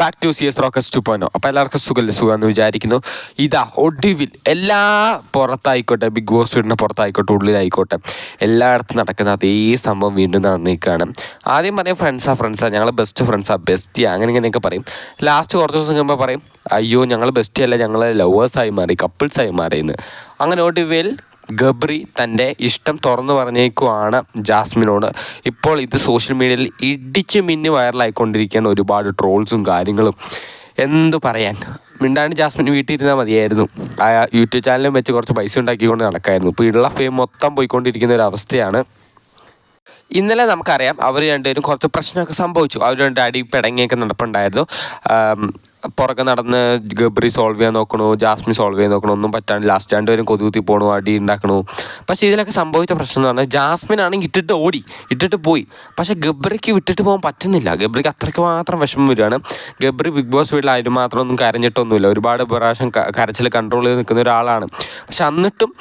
Back to C S rocks to പോയിനോ അപ്പോൾ എല്ലാവർക്കും സുഖമല്ലേ സുഖമെന്ന് വിചാരിക്കുന്നു. ഇതാ ഒടുവിൽ എല്ലാ പുറത്തായിക്കോട്ടെ ബിഗ് ബോസ് വീടിന്റെ പുറത്തായിക്കോട്ടെ ഉള്ളിലായിക്കോട്ടെ എല്ലായിടത്തും നടക്കുന്ന അതേ സംഭവം വീണ്ടും നടന്നിരിക്കുകയാണ് ആദ്യം പറയും ഫ്രണ്ട്സാ ഫ്രണ്ട്സാ ഞങ്ങൾ ബെസ്റ്റ് ഫ്രണ്ട്സാ ബെസ്റ്റിയാ അങ്ങനെ ഇങ്ങനെയൊക്കെ പറയും. ലാസ്റ്റ് കുറച്ച് ദിവസം കഴിയുമ്പോൾ പറയും അയ്യോ ഞങ്ങൾ ബെസ്റ്റ് അല്ല ഞങ്ങൾ ലവേഴ്സായി മാറി കപ്പിൾസായി മാറിയെന്ന് അങ്ങനെ ഒടുവിൽ ഗബ്രി തന്റെ ഇഷ്ടം തുറന്നു പറഞ്ഞേക്കുവാണ് ജാസ്മിനോട്. ഇപ്പോൾ ഇത് സോഷ്യൽ മീഡിയയിൽ ഇടിച്ച് മിന്നി വൈറലായിക്കൊണ്ടിരിക്കുകയാണ് ഒരുപാട് ട്രോൾസും കാര്യങ്ങളും. എന്തു പറയാൻ? മിണ്ടാണ്ട് ജാസ്മിൻ വീട്ടിൽ ഇരുന്നാൽ മതിയായിരുന്നു. ആ യൂട്യൂബ് ചാനലും വെച്ച് കുറച്ച് പൈസ ഉണ്ടാക്കിക്കൊണ്ട് നടക്കായിരുന്നു. ഇപ്പോൾ ഉള്ള ഫെയിം മൊത്തം പോയിക്കൊണ്ടിരിക്കുന്ന ഒരു അവസ്ഥയാണ് ഇന്നലെ നമുക്കറിയാം അവർ രണ്ടുപേരും കുറച്ച് പ്രശ്നമൊക്കെ സംഭവിച്ചു. അവർ രണ്ട് അടി പിടങ്ങിയൊക്കെ നടപ്പുണ്ടായിരുന്നു. പുറകെ നടന്ന് ഗബ്രി സോൾവ് ചെയ്യാൻ നോക്കണു ജാസ്മിൻ സോൾവ് ചെയ്യാൻ നോക്കണു ഒന്നും പറ്റാണ്ട് ലാസ്റ്റ് രണ്ടുപേരും കൊതുകുത്തി പോകണു അടി ഉണ്ടാക്കണു. പക്ഷേ ഇതിലൊക്കെ സംഭവിച്ച പ്രശ്നം എന്ന് പറഞ്ഞാൽ ജാസ്മിൻ ആണെങ്കിൽ ഇട്ടിട്ട് ഓടി ഇട്ടിട്ട് പോയി. പക്ഷേ ഗബ്രിക്ക് വിട്ടിട്ട് പോകാൻ പറ്റുന്നില്ല. ഗബ്രിക്ക് അത്രയ്ക്ക് മാത്രം വിഷമം വരികയാണ്. ഗബ്രി ബിഗ് ബോസ് വീട്ടിൽ അതിന് മാത്രം ഒന്നും കരഞ്ഞിട്ടൊന്നുമില്ല. ഒരുപാട് പ്രാവശ്യം കരച്ചിൽ കൺട്രോൾ ചെയ്ത് നിൽക്കുന്ന ഒരാളാണ്. പക്ഷെ എന്നിട്ടും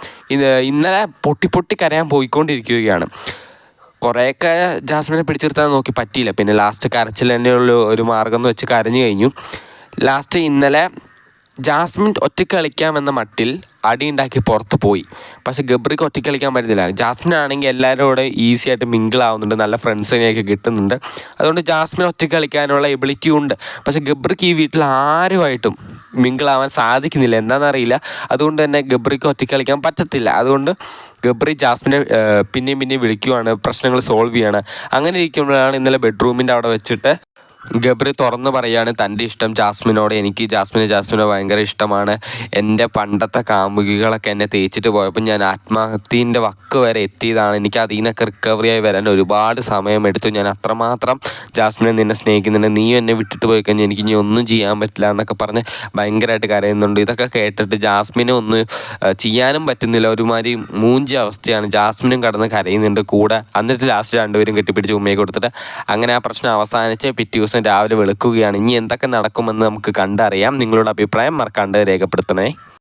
ഇന്നലെ പൊട്ടി പൊട്ടി കരയാൻ പോയിക്കൊണ്ടിരിക്കുകയാണ്. കുറേയൊക്കെ ജാസ്മിനെ പിടിച്ചിരുത്താൻ നോക്കി പറ്റിയില്ല. പിന്നെ ലാസ്റ്റ് കരച്ചിൽ തന്നെയുള്ള ഒരു മാർഗം എന്ന് വെച്ച് കരഞ്ഞു കഴിഞ്ഞു. ലാസ്റ്റ് ഇന്നലെ ജാസ്മിൻ ഒറ്റയ്ക്ക് കളിക്കാമെന്ന മട്ടിൽ അടി ഉണ്ടാക്കി പുറത്ത് പോയി. പക്ഷെ ഗബ്രിക്ക് ഒറ്റയ്ക്ക് കളിക്കാൻ പറ്റുന്നില്ല ജാസ്മിൻ ആണെങ്കിൽ എല്ലാവരും കൂടെ ഈസി ആയിട്ട് മിങ്കിൾ ആവുന്നുണ്ട്. നല്ല ഫ്രണ്ട്സിനെയൊക്കെ കിട്ടുന്നുണ്ട്. അതുകൊണ്ട് ജാസ്മിൻ ഒറ്റയ്ക്ക് കളിക്കാനുള്ള എബിലിറ്റി ഉണ്ട്. പക്ഷെ ഗബ്രിക്ക് ഈ വീട്ടിൽ ആരുമായിട്ടും മിങ്കിൾ ആവാൻ സാധിക്കുന്നില്ല. എന്താണെന്നറിയില്ല. അതുകൊണ്ട് തന്നെ ഗബ്രിക്ക് ഒറ്റയ്ക്ക് കളിക്കാൻ പറ്റത്തില്ല. അതുകൊണ്ട് ഗബ്രി ജാസ്മിനെ പിന്നെയും പിന്നെയും വിളിക്കുവാണ്. പ്രശ്നങ്ങൾ സോൾവ് ചെയ്യാണ്. അങ്ങനെ ഇരിക്കുമ്പോഴാണ് ഇന്നലെ ബെഡ്റൂമിന്റെ അവിടെ വെച്ചിട്ട് ഗബ്രി തുറന്ന് പറയാണ് തന്റെ ഇഷ്ടം ജാസ്മിനോട് എനിക്ക് ജാസ്മിനെ ജാസ്മിനെ ഭയങ്കര ഇഷ്ടമാണ്. എന്റെ പണ്ടത്തെ കാമുകികളൊക്കെ എന്നെ തേച്ചിട്ട് പോയപ്പോൾ ഞാൻ ആത്മഹത്യന്റെ വക്ക് വരെ എത്തിയതാണ്. എനിക്ക് അതിൽ നിന്നൊക്കെ റിക്കവറി ആയി വരാൻ ഒരുപാട് സമയമെടുത്തു. ഞാൻ അത്രമാത്രം ജാസ്മിനെ നിന്നെ സ്നേഹിക്കുന്നുണ്ട്. നീ എന്നെ വിട്ടിട്ട് പോയി കഴിഞ്ഞാൽ എനിക്ക് ഇനി ഒന്നും ചെയ്യാൻ പറ്റില്ല എന്നൊക്കെ പറഞ്ഞ് ഭയങ്കരമായിട്ട് കരയുന്നുണ്ട്. ഇതൊക്കെ കേട്ടിട്ട് ജാസ്മിനെ ഒന്ന് ചെയ്യാനും പറ്റുന്നില്ല. ഒരുമാതിരി മൂഞ്ചി അവസ്ഥയാണ്. ജാസ്മിനും കടന്ന് കരയുന്നുണ്ട്. കൂടെ എന്നിട്ട് ലാസ്റ്റ് രണ്ടുപേരും കെട്ടിപ്പിടിച്ച് ഉമ്മയെ കൊടുത്തിട്ട് അങ്ങനെ ആ പ്രശ്നം അവസാനിച്ച് പിറ്റേ ദിവസം രാവിലെ വെളുക്കുകയാണ്. ഇനി എന്തൊക്കെ നടക്കുമെന്ന് നമുക്ക് കണ്ടറിയാം. നിങ്ങളുടെ അഭിപ്രായം മറക്കാണ്ട് രേഖപ്പെടുത്തണേ.